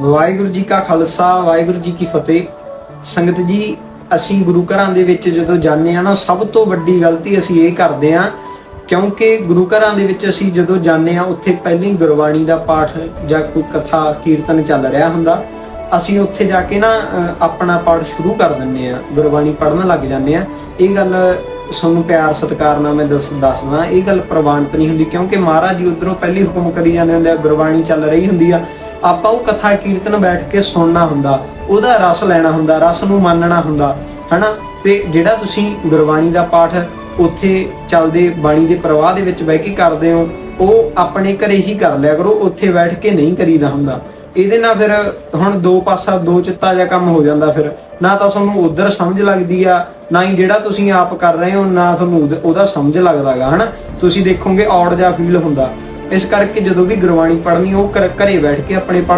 ਵਾਹਿਗੁਰੂ ਜੀ ਕਾ ਖਾਲਸਾ, ਵਾਹਿਗੁਰੂ ਜੀ ਕੀ ਫਤਿਹ। ਸੰਗਤ ਜੀ, ਅਸੀਂ ਗੁਰੂ ਘਰਾਂ ਦੇ ਵਿੱਚ ਜਦੋਂ ਜਾਂਦੇ ਆ ਨਾ, ਸਭ ਤੋਂ ਵੱਡੀ ਗਲਤੀ ਅਸੀਂ ਇਹ ਕਰਦੇ ਆ ਕਿਉਂਕਿ ਗੁਰੂ ਘਰਾਂ ਦੇ ਵਿੱਚ ਅਸੀਂ ਜਦੋਂ ਜਾਂਦੇ ਆ ਉੱਥੇ ਪਹਿਲਾਂ ਹੀ ਗੁਰਬਾਣੀ ਦਾ ਪਾਠ ਜਾਂ ਕੋਈ ਕਥਾ, ਕੀਰਤਨ ਚੱਲ ਰਿਹਾ ਹੁੰਦਾ। ਅਸੀਂ ਉੱਥੇ ਜਾ ਕੇ ਨਾ ਆਪਣਾ ਪਾਠ ਸ਼ੁਰੂ ਕਰ ਦਿੰਨੇ ਆ ਗੁਰਬਾਣੀ ਪੜ੍ਹਨ ਲੱਗ ਜਾਂਦੇ ਆ ਇਹ ਗੱਲ ਸਾਨੂੰ ਪਿਆਰ, ਸਤਿਕਾਰ ਨਾਲ ਮੈਂ ਦੱਸ, ਦੱਸਦਾ, ਇਹ ਗੱਲ ਪ੍ਰਵਾਨਿਤ ਨਹੀਂ ਹੁੰਦੀ, ਕਿਉਂਕਿ ਮਹਾਰਾਜ ਜੀ ਉਧਰੋਂ ਪਹਿਲੀ ਹੁਕਮ ਕਰੀ ਜਾਂਦੇ ਹੁੰਦੇ ਆ, ਗੁਰਬਾਣੀ ਚੱਲ ਰਹੀ ਹੁੰਦੀ ਆ। ਆਪਾਂ ਉਹ ਕਥਾ ਕੀਰਤਨ ਬੈਠ ਕੇ ਸੁਣਨਾ ਹੁੰਦਾ, ਉਹਦਾ ਰਸ ਲੈਣਾ ਹੁੰਦਾ, ਰਸ ਨੂੰ ਮੰਨਣਾ ਹੁੰਦਾ, ਹਨਾ? ਤੇ ਜਿਹੜਾ ਤੁਸੀਂ ਗੁਰਬਾਣੀ ਦਾ ਪਾਠ ਉੱਥੇ ਚੱਲਦੇ, ਬਾਣੀ ਦੇ ਪ੍ਰਵਾਹ ਦੇ ਵਿੱਚ ਬਹਿ ਕੇ ਕਰਦੇ ਹੋ, ਉਹ ਆਪਣੇ ਘਰੇ ਹੀ ਕਰ ਲਿਆ ਕਰੋ, ਉੱਥੇ ਬੈਠ ਕੇ ਨਹੀਂ ਕਰੀਦਾ ਹੁੰਦਾ। ਇਹਦੇ ਨਾਲ ਫਿਰ ਹੁਣ ਦੋ ਪਾਸਾ, ਦੋ ਚਿੱਤਾ ਜਿਹਾ ਕੰਮ ਹੋ ਜਾਂਦਾ ਫਿਰ। ਨਾ ਤਾਂ ਤੁਹਾਨੂੰ ਉਧਰ ਸਮਝ ਲੱਗਦੀ ਆ, ਨਾ ਹੀ ਜਿਹੜਾ ਤੁਸੀਂ ਆਪ ਕਰ ਰਹੇ ਹੋ, ਨਾ ਤੁਹਾਨੂੰ ਉਹਦਾ- ਉਹਦਾ ਸਮਝ ਲੱਗਦਾਗਾ, ਹਨਾ? ਤੁਸੀਂ ਦੇਖੋਗੇ ਔੜ ਜਿਹਾ ਫੀਲ ਹੁੰਦਾ। ਇਸ ਕਰਕੇ ਜਦੋਂ ਵੀ ਗੁਰਬਾਣੀ ਪੜ੍ਹਨੀ ਉਹ ਘਰ- ਘਰੇ ਬੈਠ ਕੇ ਆਪਣੇ ਪੜ੍ਹ